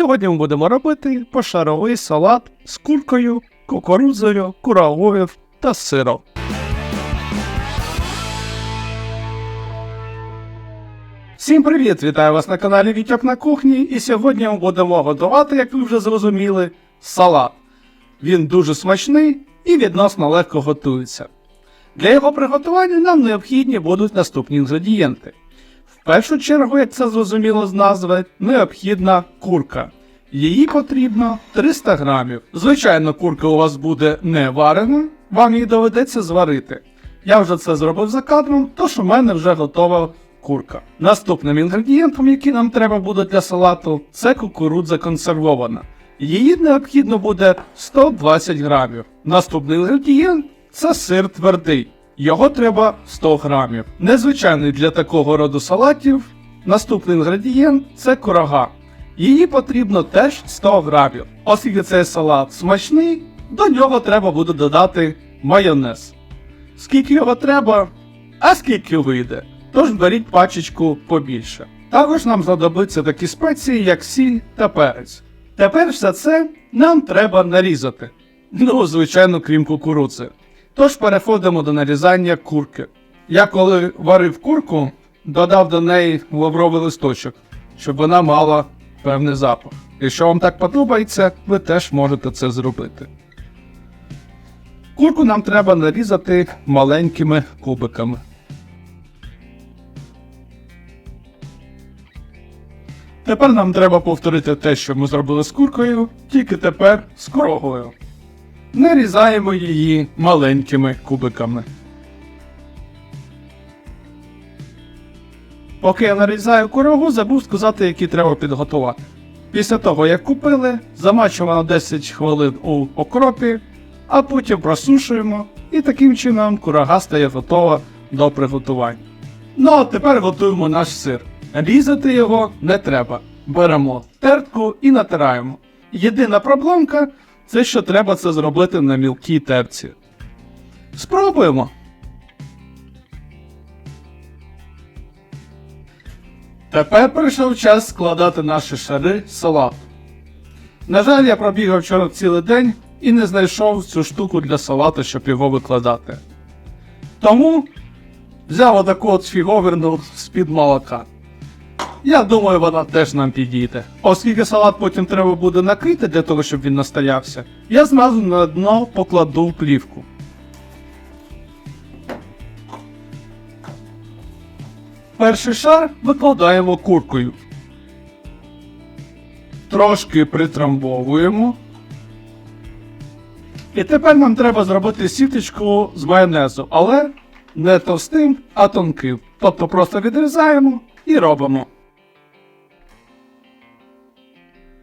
Сьогодні ми будемо робити пошаровий салат з куркою, кукурудзою, курагою та сиром. Всім привіт! Вітаю вас на каналі Вітьок на кухні. І сьогодні ми будемо готувати, як ви вже зрозуміли, салат. Він дуже смачний і відносно легко готується. Для його приготування нам необхідні будуть наступні інгредієнти. В першу чергу, як це зрозуміло з назви, необхідна курка. Її потрібно 300 грамів. Звичайно, курка у вас буде не варена, вам її доведеться зварити. Я вже це зробив за кадром, тож у мене вже готова курка. Наступним інгредієнтом, який нам треба буде для салату, це кукурудза консервована. Її необхідно буде 120 грамів. Наступний інгредієнт це сир твердий. Його треба 100 грамів. Незвичайний для такого роду салатів. Наступний інгредієнт це курага. Її потрібно теж 100 грамів. Оскільки цей салат смачний, до нього треба буде додати майонез. Скільки його треба, а скільки вийде. Тож беріть пачечку побільше. Також нам знадобиться такі спеції, як сіль та перець. Тепер все це нам треба нарізати. Ну, звичайно, крім кукурудзи. Тож переходимо до нарізання курки. Я коли варив курку, додав до неї лавровий листочок, щоб вона мала певний запах. Якщо вам так подобається, ви теж можете це зробити. Курку нам треба нарізати маленькими кубиками. Тепер нам треба повторити те, що ми зробили з куркою, тільки тепер з корогою. Нарізаємо її маленькими кубиками. Поки я нарізаю корогу, забув сказати, які треба підготувати. Після того, як купили, замачуємо на 10 хвилин у окропі, а потім просушуємо, і таким чином курага стає готова до приготування. Ну а тепер готуємо наш сир. Різати його не треба. Беремо тертку і натираємо. Єдина проблемка це що треба це зробити на мілкій терці. Спробуємо. Тепер прийшов час складати наші шари салату. На жаль, я пробігав вчора цілий день і не знайшов цю штуку для салату, щоб його викладати. Тому взяв отаку от фіговерну з-під молока. Я думаю, вона теж нам підійде. Оскільки салат потім треба буде накрити для того, щоб він настоявся, я зразу на дно покладу плівку. Перший шар викладаємо куркою. Трошки притрамбовуємо. І тепер нам треба зробити сіточку з майонезу, але не товстим, а тонким. Тобто просто відрізаємо і робимо.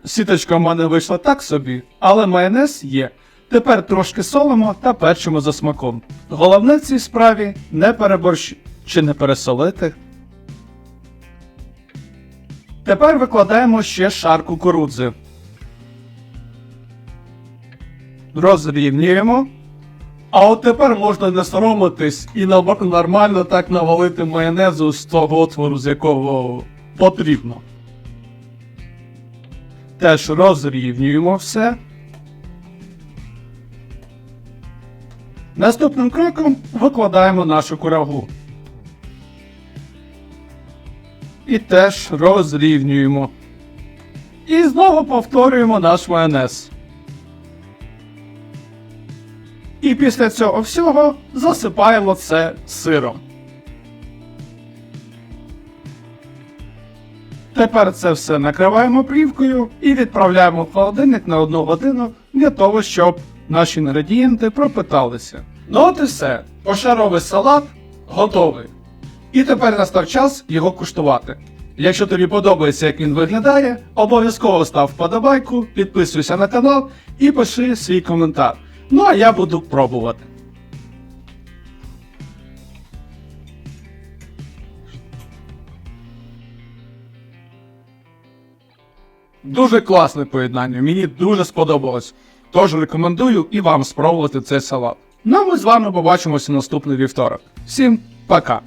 Сіточка в мене вийшла так собі, але майонез є. Тепер трошки солимо та перчимо за смаком. Головне в цій справі не переборщ чи не пересолити. Тепер викладаємо ще шар кукурудзи. Розрівнюємо. А от тепер можна не соромитись і нормально так навалити майонезу з того отвору, з якого потрібно. Теж розрівнюємо все. Наступним кроком викладаємо нашу курагу. І теж розрівнюємо. І знову повторюємо наш майонез. І після цього всього засипаємо це сиром. Тепер це все накриваємо плівкою і відправляємо в холодильник на одну годину для того, щоб наші інгредієнти пропиталися. Ну от і все. Пошаровий салат готовий. І тепер настав час його куштувати. Якщо тобі подобається, як він виглядає, обов'язково став вподобайку, підписуйся на канал і пиши свій коментар. Ну а я буду пробувати. Дуже класне поєднання, мені дуже сподобалось. Тож рекомендую і вам спробувати цей салат. Ну а ми з вами побачимося наступний вівторок. Всім пока!